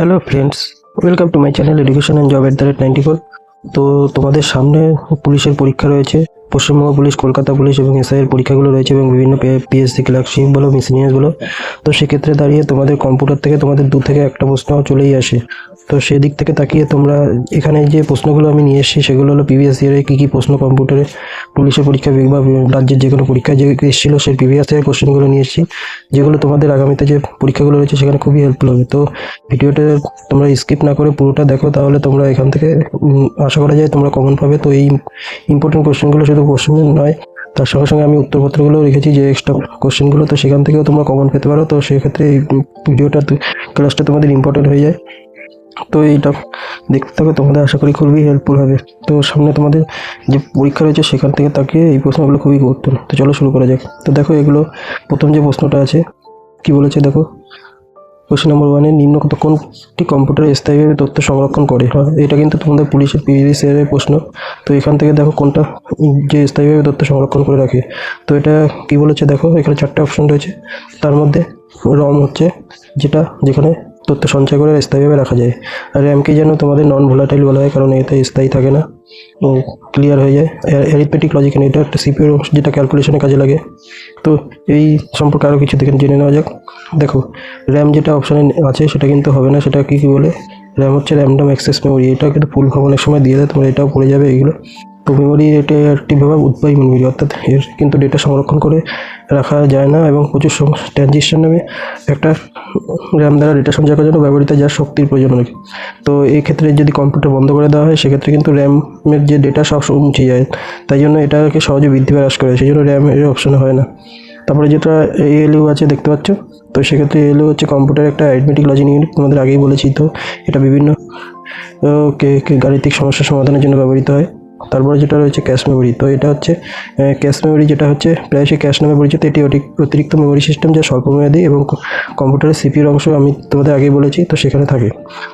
Hello friends welcome to my channel education and job at the rate ninety four তো তোমাদের সামনে পুলিশের পরীক্ষা রয়েছে। পশ্চিমবঙ্গ পুলিশ, কলকাতা পুলিশ এবং এসআইয়ের পরীক্ষাগুলো রয়েছে এবং বিভিন্ন পিএসসি ক্লার্কশিপ বলো মিসিনিয়াস বলো। তো সেক্ষেত্রে দাঁড়িয়ে তোমাদের কম্পিউটার থেকে তোমাদের দু থেকে একটা প্রশ্ন চলেই আসে। তো সেদিক থেকে তাকিয়ে তোমরা এখানে যে প্রশ্নগুলো আমি নিয়ে এসেছি, সেগুলো হলো প্রিভিয়াস ইয়ারে কী কী প্রশ্ন কম্পিউটারে পুলিশের পরীক্ষা বা রাজ্যের যে কোনো পরীক্ষা যে এসেছিল, সেই প্রিভিয়াস কোশ্চেনগুলো নিয়ে এসেছি। যেগুলো তোমাদের আগামীতে যে পরীক্ষাগুলো রয়েছে, সেখানে খুবই হেল্পফুল হবে। তো ভিডিওটা তোমরা স্কিপ না করে পুরোটা দেখো, তাহলে তোমরা এখান থেকে আশা করা যায় তোমরা কমন পাবে। তো এই ইম্পর্টেন্ট কোশ্চেনগুলো শুধু কোশ্চেন নয়, তার সঙ্গে সঙ্গে আমি উত্তরপত্রগুলো রেখেছি যে এক্সট্রা কোশ্চেনগুলো তো সেখান থেকেও তোমরা কমন পেতে পারো। তো সেক্ষেত্রে এই ভিডিওটা ক্লাসটা তোমাদের ইম্পর্টেন্ট হয়ে যায়। তো এইটা দেখতে থাকো, তোমাদের আশা করি খুবই হেল্পফুল হবে। তো সামনে তোমাদের যে পরীক্ষা রয়েছে, সেখান থেকে তাকিয়ে এই প্রশ্নগুলো খুবই গুরুত্বপূর্ণ। তো চলো শুরু করা যাক। তো দেখো এগুলো, প্রথম যে প্রশ্নটা আছে, কি বলেছে দেখো? কোশ্চেন নাম্বার ওয়ানে নিম্নকত কোনটি কম্পিউটারে স্থায়ীভাবে তথ্য সংরক্ষণ করে? হয়, এটা কিন্তু তোমাদের পুলিশের পিভিএস এর প্রশ্ন। তো এখান থেকে দেখো কোনটা যে স্থায়ীভাবে তথ্য সংরক্ষণ করে রাখে। তো এটা কি বলেছে দেখো, এখানে চারটে অপশন রয়েছে। তার মধ্যে রম হচ্ছে, যেটা যেখানে তথ্য সঞ্চয় করে স্থায়ীভাবে রাখা যায়। আর র্যামকে যেন তোমাদের নন ভোলাটাইল বলা হয়, কারণ এতে স্থায়ী থাকে না। ক্লিয়ার হয়ে যায়। অ্যারিথমেটিক লজিক এটা একটা সিপিও যেটা ক্যালকুলেশনে কাজে লাগে। তো এই সম্পর্কে আরও কিছু দেখে জেনে নেওয়া যাক। দেখো র্যাম যেটা অপশানে আছে, সেটা কিন্তু হবে না, সেটা কী কী বলে? র্যাম হচ্ছে র্যান্ডম অ্যাক্সেস মেমোরি এটা কিন্তু ফুল অনেক সময় দিয়ে দেয়, তোমার এটাও পড়ে যাবে এগুলো। তো মেমোরি এটা একটি ভাবে উদ্বায়ী মেমোরি অর্থাৎ এর কিন্তু ডেটা সংরক্ষণ করে রাখা যায় না এবং প্রচুর ট্রানজিশন নামে একটা র্যাম দ্বারা ডেটা সঞ্চয় করার জন্য ব্যবহৃত যার শক্তির প্রয়োজন হয় তো এই ক্ষেত্রে যদি কম্পিউটার বন্ধ করে দেওয়া হয়, সেক্ষেত্রে কিন্তু র্যামের যে ডেটা সব মুছে যায়। তাই জন্য এটাকে সহজে বৃদ্ধি হ্রাস করে, সেই জন্য র্যাম এর অপশন হয় না। তারপরে যেটা এএলইউ আছে, দেখতে পাচ্ছ? তো সেক্ষেত্রে এএলইউ হচ্ছে কম্পিউটার একটা অ্যাডমেটিক লজিক ইউনিট তোমাদের আগেই বলেছি তো, এটা বিভিন্ন কে- গাণিতিক সমস্যার সমাধানের জন্য ব্যবহৃত হয়। তারপরে যেটা রয়েছে ক্যাশ মেমোরি তো এটা হচ্ছে ক্যাশ মেমোরি যেটা হচ্ছে প্রায়শই ক্যাশ নামে পরিচিত এটি অতি- অতিরিক্ত মেমোরি সিস্টেম যা স্বল্পমেয়াদী এবং কম্পিউটারের সিপির অংশ আমি তোমাদের আগেই বলেছি, তো সেখানে থাকে।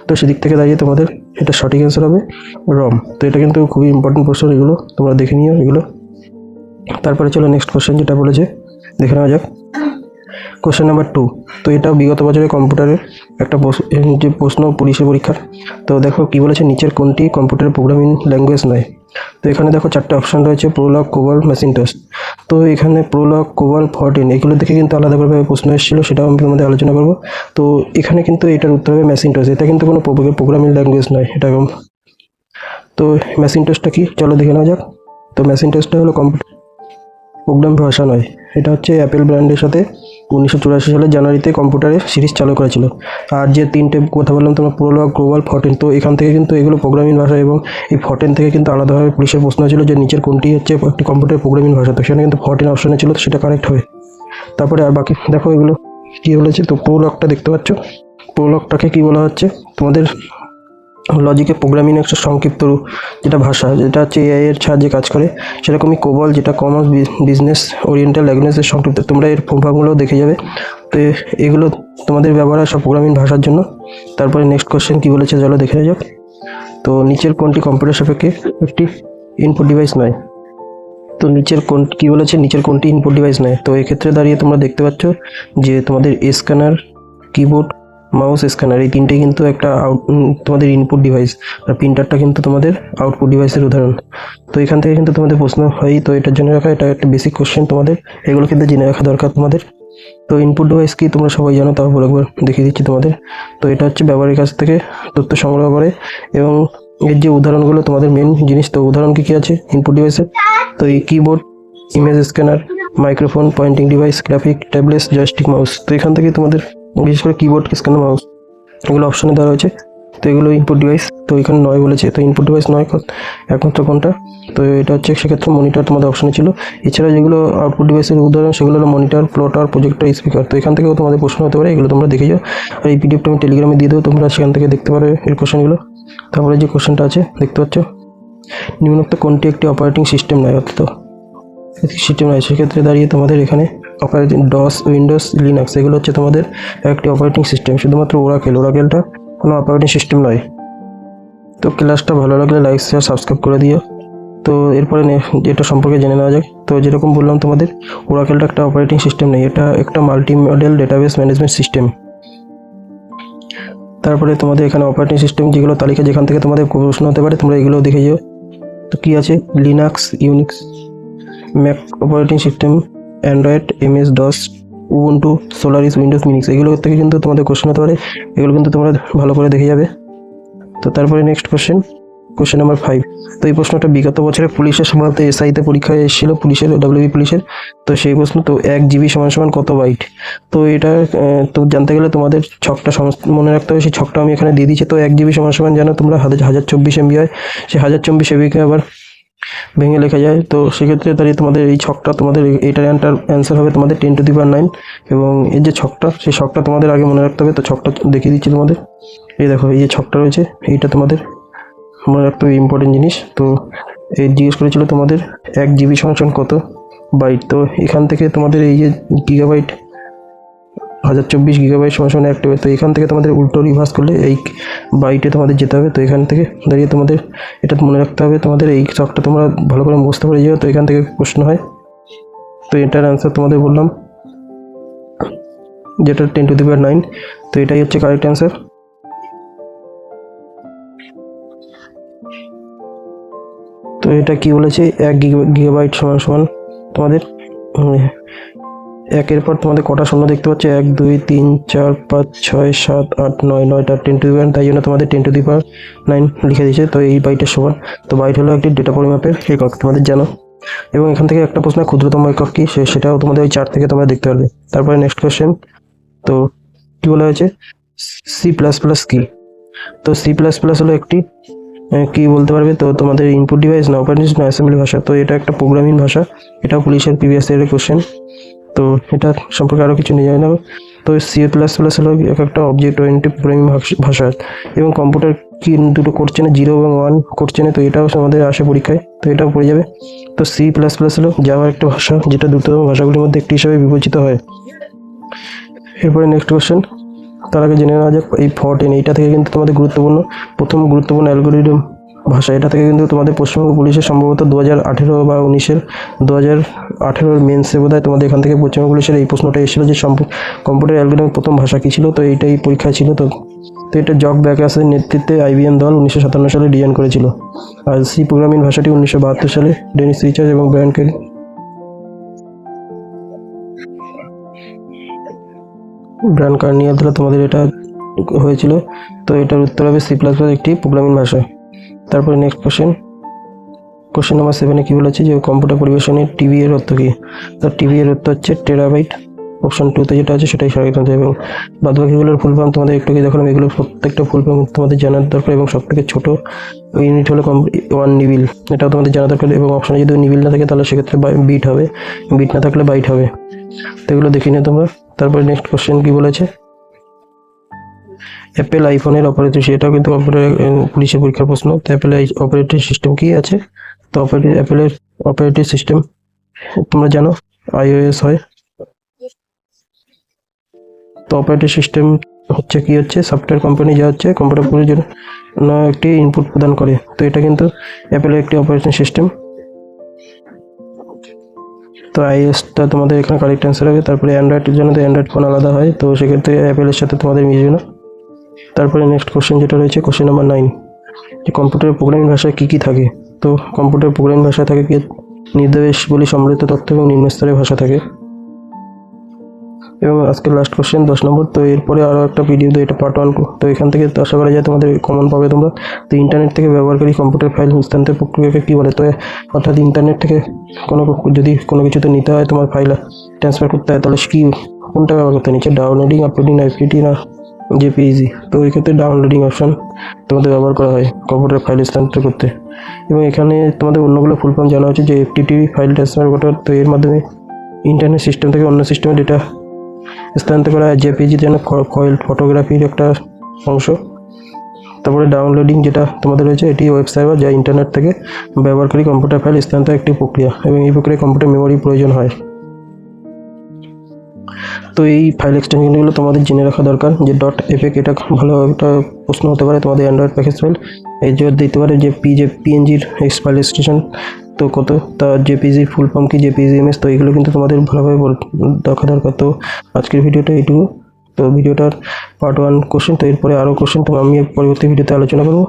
তো সেদিক থেকে দাঁড়িয়ে তোমাদের এটা সঠিক অ্যান্সার হবে রম তো এটা কিন্তু খুবই ইম্পর্টেন্ট প্রশ্ন, এগুলো তোমরা দেখে নিও, এগুলো। তারপরে চলো নেক্সট কোশ্চেন যেটা বলেছে, দেখে নেওয়া যাক। কোশ্চেন নাম্বার টু তো এটাও বিগত বছরে কম্পিউটারের একটা যে প্রশ্ন পুলিশের পরীক্ষার। তো দেখো কি বলেছে, নিচের কোনটি কম্পিউটারের প্রোগ্রামিং ল্যাঙ্গুয়েজ নয়? তো এখানে দেখো চারটে অপশন রয়েছে প্রোলগ কোবাল মেসিনটস তো এখানে প্রোলগ কোবাল ফরটিন এগুলো দেখে কিন্তু আলাদাভাবে প্রশ্ন এসেছিল, সেটাও আমি তোমাদের আলোচনা করব। তো এখানে কিন্তু এটার উত্তর হবে মেসিনটস এটা কিন্তু কোনো প্রোগ্রামিং ল্যাঙ্গুয়েজ নয়, এটা। তো মেসিনটসটা কি? চলো দেখে নেওয়া যাক। তো মেসিনটসটা হলো কম্পিউটার প্রোগ্রাম ভাষা নয়, এটা হচ্ছে অ্যাপেল ব্র্যান্ডের সাথে উনিশশো চুরাশি সালে জানুয়ারিতে কম্পিউটারে সিরিজ চালু করেছিল। আর যে তিনটে কথা বললাম, তোমার প্রোলগ গ্লোবাল ফটেন তো এখান থেকে কিন্তু এগুলো প্রোগ্রামিং ভাষা এবং এই ফটেন থেকে কিন্তু আলাদাভাবে পুলিশের প্রশ্ন ছিল যে নিচের কোনটি হচ্ছে একটি কম্পিউটার প্রোগ্রামিং ভাষা। তো সেখানে কিন্তু ফটেন অপশনে ছিল সেটা কারেক্ট হবে তারপরে আর বাকি, দেখো এগুলো কী বলেছে, তো প্রোলগটা দেখতে পাচ্ছ। প্রোলগটাকে কী বলা হচ্ছে? তোমাদের লজিকে প্রোগ্রামিং একটা সংক্ষিপ্ত রূপ, যেটা ভাষা, যেটা হচ্ছে এআই এর সাহায্যে কাজ করে, সেরকমই কোবল যেটা কমার্স বিজনেস ওরিয়েন্টাল ল্যাঙ্গুয়েজের সংক্ষিপ্ত, তোমরা এর ফর্মগুলোও দেখে যাবে। তো এগুলো তোমাদের ব্যবহার হয় সব প্রোগ্রামিং ভাষার জন্য। তারপরে নেক্সট কোশ্চেন কী বলেছে চলো দেখে যাক। তো নিচের কোনটি কম্পিউটার সাপেক্ষে একটি ইনপুট ডিভাইস নয়? তো নিচের কোন, কী বলেছে? নিচের কোনটি ইনপুট ডিভাইস নয়? তো এক্ষেত্রে দাঁড়িয়ে তোমরা দেখতে পাচ্ছ যে তোমাদের স্ক্যানার কিবোর্ড মাউস, স্ক্যানার, এই তিনটে কিন্তু একটা আউট তোমাদের ইনপুট ডিভাইস আর প্রিন্টারটা কিন্তু তোমাদের আউটপুট ডিভাইসের উদাহরণ। তো এখান থেকে কিন্তু তোমাদের প্রশ্ন হয়, তো এটার জন্য রাখা, এটা একটা বেসিক কোশ্চেন তোমাদের। এগুলো কিন্তু জেনে রাখা দরকার তোমাদের। তো ইনপুট ডিভাইস কি তোমরা সবাই জানো বলে একবার দেখিয়ে দিচ্ছি তোমাদের। তো এটা হচ্ছে ব্যবহারের কাছ থেকে তথ্য সংগ্রহ করে এবং এর যে উদাহরণগুলো তোমাদের মেন জিনিস, তো উদাহরণ কি কি আছে ইনপুট ডিভাইসের তো এই keyboard image scanner microphone pointing device graphic tablet joystick mouse তো এখান থেকে তোমাদের বিশেষ করে কিবোর্ড স্ক্যানার মাউস এগুলো অপশানে দেওয়া রয়েছে। তো এগুলো ইনপুট ডিভাইস তো এখানে নয় বলেছে। তো ইনপুট ডিভাইস নয় একমাত্র কোনটা তো এটা হচ্ছে সেক্ষেত্রে মনিটর তোমাদের অপশনে ছিল। এছাড়া যেগুলো আউটপুট ডিভাইসের উদাহরণ, সেগুলো হলো মনিটর প্লটার প্রজেক্টর স্পিকার তো এখান থেকেও তোমাদের প্রশ্ন হতে পারে, এগুলো তোমরা দেখে যাও। আর এই পিডিএফটা আমি টেলিগ্রামে দিয়ে দেবো, তোমরা সেখান থেকে দেখতে পারো এর কোশ্চেনগুলো তারপরে যে কোশ্চেনটা আছে, দেখতে পাচ্ছ? নিম্নোক্ত কোনটি একটি অপারেটিং সিস্টেম নয়? অর্থাৎ সিস্টেম নয়। সেক্ষেত্রে দাঁড়িয়ে তোমাদের এখানে অপারেটিং ডস উইন্ডোজ লিনাক্স এগুলো হচ্ছে তোমাদের একটি অপারেটিং সিস্টেম শুধুমাত্র ওরাকেল ওরাকেলটা কোনো অপারেটিং সিস্টেম নয়। তো ক্লাসটা ভালো লাগলে লাইক শেয়ার সাবস্ক্রাইব করে দিও। তো এরপরে এটা সম্পর্কে জেনে নেওয়া যাক, তো যেরকম বললাম তোমাদের ওরাকেলটা একটা অপারেটিং সিস্টেম নেই, এটা একটা multi model database management system তারপরে তোমাদের এখানে অপারেটিং সিস্টেম যেগুলো তালিকা যেখান থেকে তোমাদের প্রশ্ন হতে পারে, তোমরা এগুলো দেখে যেও। তো কী আছে? Linux Unix Mac operating system Android MS DOS Ubuntu Solaris Windows Minix এগুলো থেকে কিন্তু তোমাদের কোশ্চেন হতে পারে। এগুলো কিন্তু তোমরা ভালো করে দেখে যাবে। তো তারপরে next question question number five তো এই প্রশ্নটা বিগত বছরে পুলিশের সাধারণত এসআইতে পরীক্ষায় এসেছিল, পুলিশের ডাব্লিউবি পুলিশের। তো সেই প্রশ্ন, তো এক জিবি সমান সমান কত বাইট তো এটা তো জানতে গেলে তোমাদের ছকটা মনে রাখতে হবে। সেই ছকটা আমি এখানে দিয়ে দিচ্ছি তো এক জিবি সমান সমান জানো তোমরা হাজার চব্বিশ এমবি হয়। সেই হাজার চব্বিশ এমবিকে আবার ভেঙে লেখা যায়। তো সেক্ষেত্রে দাঁড়িয়ে তোমাদের এই ছকটা তোমাদের এটার অ্যান্টার অ্যান্সার হবে তোমাদের ten to the power nine এবং এই যে ছকটা, সেই ছকটা তোমাদের আগে মনে রাখতে হবে। তো ছকটা দেখিয়ে দিচ্ছি তোমাদের। এই দেখো, এই যে ছকটা রয়েছে, এইটা তোমাদের মনে রাখতে হবে ইম্পর্টেন্ট জিনিস। তো এই জিজ্ঞেস করেছিল তোমাদের এক জিবি সমান কত বাইট তো এখান থেকে তোমাদের এই যে গিগাবাইট হাজার চব্বিশ গিগাবাইট সমান সমান এক তো এখান থেকে তোমাদের উল্টো রিভার্স করলে এই বাইটে তোমাদের যেতে হবে। তো এখান থেকে দাঁড়িয়ে তোমাদের এটা মনে রাখতে হবে। তোমাদের এই শখটা তোমরা ভালো করে বুঝতে পারে যাও। তো এখান থেকে প্রশ্ন হয়। তো এটার অ্যান্সার তোমাদের বললাম। যেটা ten to the power nine তো এটাই হচ্ছে কারেক্ট অ্যান্সার তো এটা কি বলেছে? এক গিগাবাইট সমান সমান তোমাদের। একের পর তোমাদের কটা শূন্য দেখতে পাচ্ছ। এক, দুই, তিন, চার, পাঁচ, ছয়, সাত, আট, নয় নয়টা টেন টু দি তাই জন্য তোমাদের ten to the power nine লিখে দিয়েছে। তো এই বাইটের সমান। তো বাইট হলো একটি ডেটা পরিমাপের একক, তোমাদের জানো। এবং এখান থেকে একটা প্রশ্ন, ক্ষুদ্রতম একক কি? সেটাও তোমাদের ওই চার থেকে তোমরা দেখতে পারবে। তারপরে নেক্সট কোয়েশ্চেন তো কি বলা হয়েছে? সি প্লাস প্লাস কি? তো সি প্লাস প্লাস হলো একটি কি বলতে পারবে? তো তোমাদের ইনপুট ডিভাইস না অপারেটিং না অ্যাসেম্বলি ভাষা। তো এটা একটা প্রোগ্রামিং ভাষা। এটা পুলিশের প্রিভিয়াস ইয়ারের কোশ্চেন তো এটা সম্পর্কে আরও কিছু নিয়ে না তো সি প্লাস প্লাস হলো এক একটা অবজেক্ট ওরিয়েন্টেড প্রোগ্রামিং ভাষা এবং কম্পিউটার কি দুটো করছে না? জিরো এবং ওয়ান করছে না, তো এটাও আমাদের আসে পরীক্ষায়, তো এটাও পড়ে যাবে। তো সি প্লাস প্লাস হলো যাওয়ার একটা ভাষা, যেটা দ্রুততম ভাষাগুলির মধ্যে একটি হিসাবে বিবেচিত হয়। এরপরে নেক্সট কোয়েশ্চেন তার আগে জেনে নেওয়া যাক, এই ফর্টেন এইটা থেকে কিন্তু তোমাদের গুরুত্বপূর্ণ। প্রথম গুরুত্বপূর্ণ অ্যালগোরিদম ভাষা। এটা থেকে কিন্তু তোমাদের পশ্চিমবঙ্গ পুলিশের সম্ভবত দু হাজার আঠেরো বা উনিশের দু হাজার আঠেরোর মেন্সে বোধ তোমাদের এখান থেকে পশ্চিমবঙ্গ পুলিশের এই প্রশ্নটা এসেছিল যে কম্পিউটার অ্যালগোরিদমের প্রথম ভাষা কী ছিল? তো এইটাই পরীক্ষা ছিল তো। তো এটা জক ব্যাকাসের নেতৃত্বে আইবিএম দল উনিশশো সাতান্ন সালে ডিজাইন করেছিল। আর সি প্রোগ্রামিং ভাষাটি উনিশশো বাহাত্তর সালে ডেনিস রিচার্জ এবং ব্রায়ান কেরি। ব্রান কার্নিয়াল দ্বারা তোমাদের এটা হয়েছিল। তো এটার উত্তর হবে সি প্লাস প্লাস একটি প্রোগ্রামিং ভাষা তারপরে নেক্সট কোশ্চেন কোশ্চেন নাম্বার সেভেনে কী বলেছে যে কম্পিউটার পরিবেশনে টিভি এর অর্থ কী? তো টিভি এর অর্থ হচ্ছে টেরাবাইট অপশন টুতে যেটা আছে সেটাই সঠিক এবং বাদবাকিগুলোর ফুল ফর্ম তোমাদের একটু দেখালাম এগুলো প্রত্যেকটা ফুল ফর্ম তোমাদের জানার দরকার, এবং সব থেকে ছোটো ইউনিট হলো ওয়ান নিবিল এটাও তোমাদের জানা দরকার, এবং অপশনে যদি নিবিল না থাকে, তাহলে সেক্ষেত্রে বিট হবে। বিট না থাকলে বাইট হবে। তো এগুলো দেখে নিও তোমরা। তারপরে নেক্সট কোশ্চেন কী বলেছে? অ্যাপেল আইফোনের অপারেটিং সেটাও কিন্তু পুলিশের পরীক্ষার প্রশ্ন। তো অ্যাপেল অপারেটিং সিস্টেম কি আছে? তো অপারেটিং অ্যাপেলের অপারেটিং সিস্টেম তোমরা জানো আইওএস হয়। তো অপারেটিং সিস্টেম হচ্ছে কি হচ্ছে? সফটওয়্যার কোম্পানি যা হচ্ছে কম্পিউটার জন্য একটি ইনপুট প্রদান করে। তো এটা কিন্তু অ্যাপেলের একটি অপারেটিং সিস্টেম তো আইএসটা তোমাদের এখানে কারেক্ট অ্যান্সার হবে। তারপরে অ্যান্ড্রয়েডের জন্য তো অ্যান্ড্রয়েড ফোন আলাদা হয়। তো সেক্ষেত্রে অ্যাপেলের সাথে তোমাদের মিশবে না তারপরে নেক্সট কোশ্চেন যেটা রয়েছে কোশ্চেন নাম্বার নাইন যে কম্পিউটার প্রোগ্রামিং ভাষায় কী কী থাকে? তো কম্পিউটার প্রোগ্রামিং ভাষায় থাকে কি? নির্দেশগুলি সমৃদ্ধ তথ্য এবং নিম্নস্তরের ভাষা থাকে। এবং আজকে লাস্ট কোশ্চেন দশ নম্বর। তো এরপরে আরও একটা ভিডিও তো এটা পার্ট ওয়ান তো এখান থেকে আশা করা যায় তোমাদের কমন পাবে তোমরা। তো ইন্টারনেট থেকে ব্যবহারকারী কম্পিউটার ফাইল হস্তান্তর প্রক্রিয়াকে কী বলে? তো অর্থাৎ ইন্টারনেট থেকে কোনো যদি কোনো কিছুতে নিতে হয় তোমার ফাইল ট্রান্সফার করতে হয়, তাহলে কী, কোনটা ব্যবহার করতে নিচ্ছে downloading uploading F P JPEG তো ওই ক্ষেত্রে ডাউনলোডিং অপশন তোমাদের ব্যবহার করা হয় কম্পিউটার ফাইল স্থানান্তর করতে। এবং এখানে তোমাদের অন্যগুলো ফুল ফর্ম জানা হচ্ছে যে এফটিটি ফাইল ট্রান্সফার করার তো এর মাধ্যমে ইন্টারনেট সিস্টেম থেকে অন্য সিস্টেমে ডেটা স্থানান্তর করা হয়। জেপিজি যেন কয়েল ফটোগ্রাফির একটা অংশ। তারপরে ডাউনলোডিং যেটা তোমাদের রয়েছে, এটি ওয়েব সার্ভার যা ইন্টারনেট থেকে ব্যবহারকারী কম্পিউটার ফাইল স্থানান্তর একটি প্রক্রিয়া এবং এই প্রক্রিয়ায় কম্পিউটার মেমোরি প্রয়োজন হয়। তো এই ফাইল এক্সটেনশনগুলো তোমাদের জেনে রাখা দরকার যে ডট এফেক এটা ভালো একটা প্রশ্ন হতে পারে তোমাদের অ্যান্ড্রয়েড প্যাকেজ ফাইল এই যে দিতে পারে যে পি যে পিএনজির এক্স ফাইল এক্সটেনশন তো কত? তা জেপিজি ফুল ফর্ম কি জেপিজি এমএস তো এগুলো কিন্তু তোমাদের ভালোভাবে দেখা দরকার। তো আজকের ভিডিওটা এইটুকু। তো ভিডিওটার পার্ট ওয়ান কোশ্চেন তো এরপরে আরও কোশ্চেন তো আমি পরবর্তী ভিডিওতে আলোচনা করব।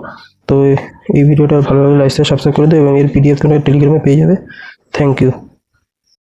তো এই ভিডিওটা ভালো লাগলে লাইক সাবস্ক্রাইব করে দেবে এবং এর পিডিএফ তোমরা টেলিগ্রামে পেয়ে যাবে। Thank you